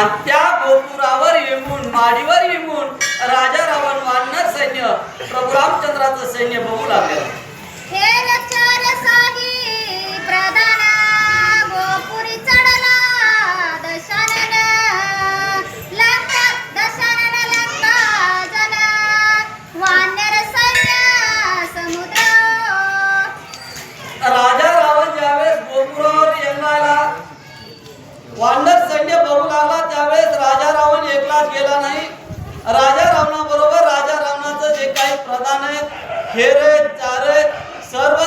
अंतपुरावर येऊन माडीवर येऊन राजा रावण वानर सैन्य प्रभू रामचंद्राचं सैन्य बघू लागले. राजा रावण ज्यावेळेस गोपुरावर येणारा वानर राजा रावणाबरोबर राजा रावणाचं जे काही प्रधान आहे खेरे चारे सर्व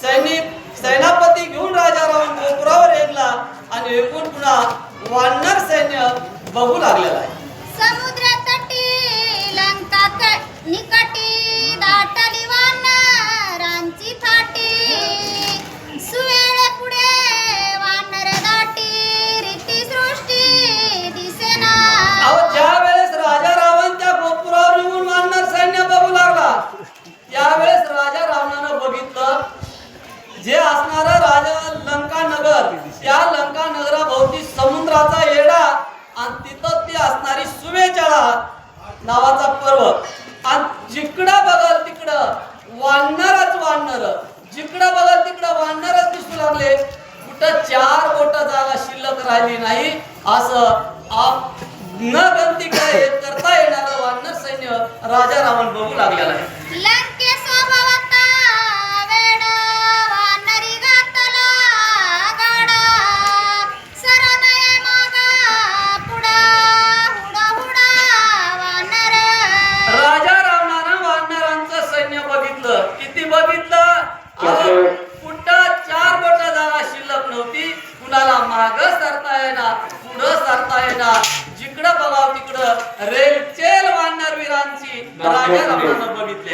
सैनिक सेनापती घेऊन राजा रावण गोपुरावर येतला आणि एकूण पुन्हा वानर सैन्य बघू लागलेला आहे. असणार राजा लंका नगर त्या लंका नगराभोवती समुद्राचा येडा आणि तिथं ती असणारी सुवेचाळा नावाचा पर्वत. आणि जिकडं बघल तिकडं वानरच वानर. जिकडं बघल तिकडं वानरच दिसू लागले. कुठं चार बोट जागा शिल्लक राहिली नाही. असं आप न गंती काय करता येणारं वानर सैन्य राजा रावण बघू लागलेला आहे. येणार जिकडं बघाव तिकडं रेलचेल वानर वीरांची राजा रावणानं